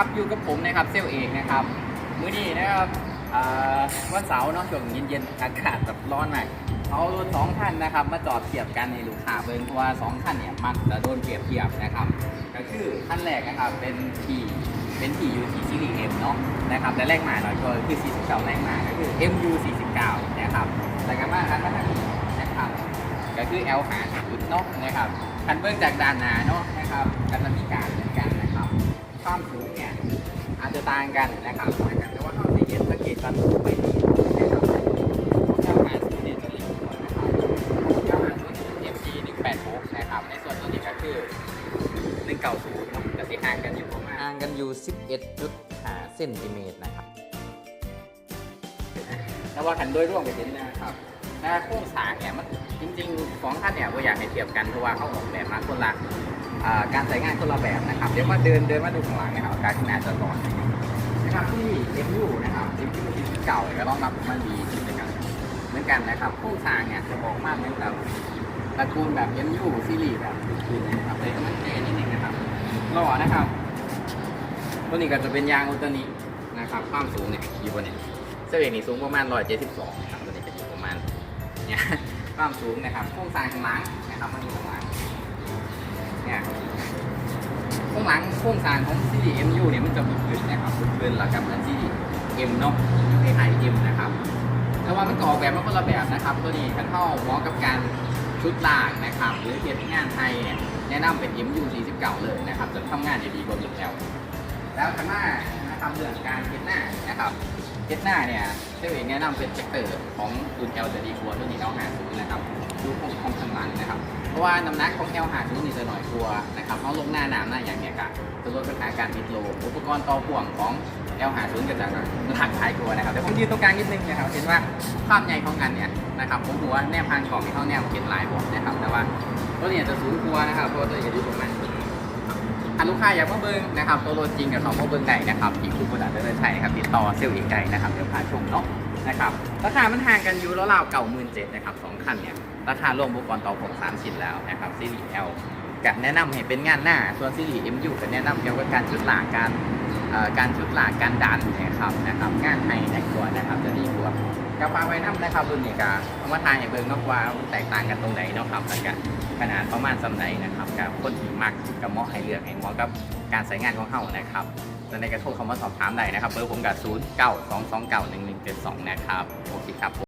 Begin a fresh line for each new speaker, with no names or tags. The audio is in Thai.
ครับอยู่กับผมนะครับเซลเอกนะครับมื้อนี้นะครับวันเสาร์เนาะช่วงเย็นๆอากาศแบบร้อนหน่อยเอารถสองคันนะครับมาจอดเทียบกันในลูกค้าเบิ่งเพราะว่าสองคันเนี่ยมักจะโดนเปรียบเทียบนะครับ ก็คือคันแรกนะครับเป็นทีเป็นที่ UT Series M เนาะนะครับแต่แรกมาหน่อยก็คือ 49 แรกมาก็คือ MU 49 นะครับแต่กันมาคันนั้นนะครับก็คือ L หาชุดเนาะนะครับคันเบื้องจากด้านหน้าเนาะนะครับกันมันมีการเหมือนกัน ความสูงเนี่ยอาจจะต่างกันนะครับต่างกันแต่ว่าเราจะเห็นสังเกตตอนไปที่นะครับเจ้าหาสูงเนี่ยจะเล็กกว่านะครับเจ้าหาสูง MG 186นะครับ ในส่วนตัวนี้ก็คือ190เนาะแต่ที่ห่างกันอยู่ประมาณห่างกันอยู่ 11.5เซนติเมตรนะครับแต่ว่าขันโดยร่วมก็เห็นนะครับหน้าโครงสร้างเนี่ยมันจริงๆสองท่านเนี่ยก็อยากให้เทียบกันเพราะว่าเขาออกแบบมาคนละการใช้งานคนละแบบนะ ดี๋ยวมาเดินเดินมาดูข้างหลังนะครับอาการข้างหนจะร้อนนะครับที่ MU นะครับ MU ที่เก่าเนี่ยก็ต้องรับมันดีจริงนะครับเหมือนกันนะครับโครงสร้างเนี่ยจะบอกมากเหมือนกับตระกูลแบบ MU ซีรีส์แบบคือนะครับเลยก็มันเท่นิดนึงนะครับหล่อนะครับ ตัวนี้ก็จะเป็นยางอุตนินะครับความสูงเนี่ยอยู่บนเนี่ยเซเว่นนี่สูงประมาณ 172นะครับตัวนี้จะอยู่ประมาณเนี่ยความสูงนะครับโครงสร้างข้างหลังนะครับมันอยู่ข้างหลัง หลังโครงสร้างของซีรีส์ MU เนี่ยมันจะบึกบึนนะครับบึกบึนแล้วกับเหมือนซีรีส์ M เนาะคล้ายๆ M นะครับแต่ว่ามันก็อแบบมันคนละแบบนะครับ ตัวนี้คันเข้าเหมาะกับการชุดลากนะครับหรือเทียบงานไทยเนี่ยแนะนำเป็น MU 49เลยนะครับจะทำงานได้ดีกว่า BL แล้วข้างหน้านะครับเรื่องการเก็บหน้านะครับเจ็ดหน้าเนี่ยเซเว่นแนะนำเป็นเจคเตอร์ของรุ่น L จะดีกว่ารุ่นนี้ L 5 0นะครับดูของของข้างหลังนะครับ ราะว่าน้ำหนักของ L 5 0นี่จะหน่อยกว่านะครับเพราะลงหน้าน้ำหน้าอย่างเนี้ยก็จะลดปัญหาการติดโลมอุปกรณ์ต่อพ่วงของ L 5 0ก็จะหลากหลายกว่านะครับเดี๋ยวผมยืนตรงกลางนิดนึงนะครับเห็นว่าความใหญ่ของกันเนี่ยนะครับผมหัวแนบพานกล่องที่เขาแนบเห็นลายผมนะครับ แต่ว่าตัวนี้จะสูงกว่านะครับเพราะว่าตัวนี้จะอยู่ประมาณนี้อันลูกค้าอยากมาเบิ้งนะครับตัวรถจริงกับเขามาเบิ้งไก่นะครับที่คุณประดับเดินชัยนะครับติดต่อเซลล์อีกไก่นะครับเดี๋ยวพาชมเนาะนะครับราคามันห่างกันอยู่ราวเก่าหมื่นเจ็ดนะครับสองคันเนี่ย ราคารวมอุปกรณ์ต่อผมสามชิ้นแล้วนะครับซีรีส์ L กับแนะนำให้เป็นงานหน้า ส่วนซีรีส์ MU ก็แนะนำเกี่ยวกับการจุดหลากการการจุดหลากการดันนะครับนะครับงานไทยในตัวนะครับจะดีกว่ากาฟ้ากไว้น้ำนะครับรุ่นนี้ก็เอามาทายให้เบิ่งนอกว่ามันแตกต่างกันตรงไหนเนาะครับแล้วก็ขนาดประมาณสำไหนนะครับกับคนที่มักกับเหมาะให้เลือกให้เหมาะกับการใช้งานของเฮานะครับตอนในกระโทรเข้ามาสอบถามได้นะครับเบอร์ผมกับ0 9 2 2 9 1 1 7 2นะครับโอเคครับ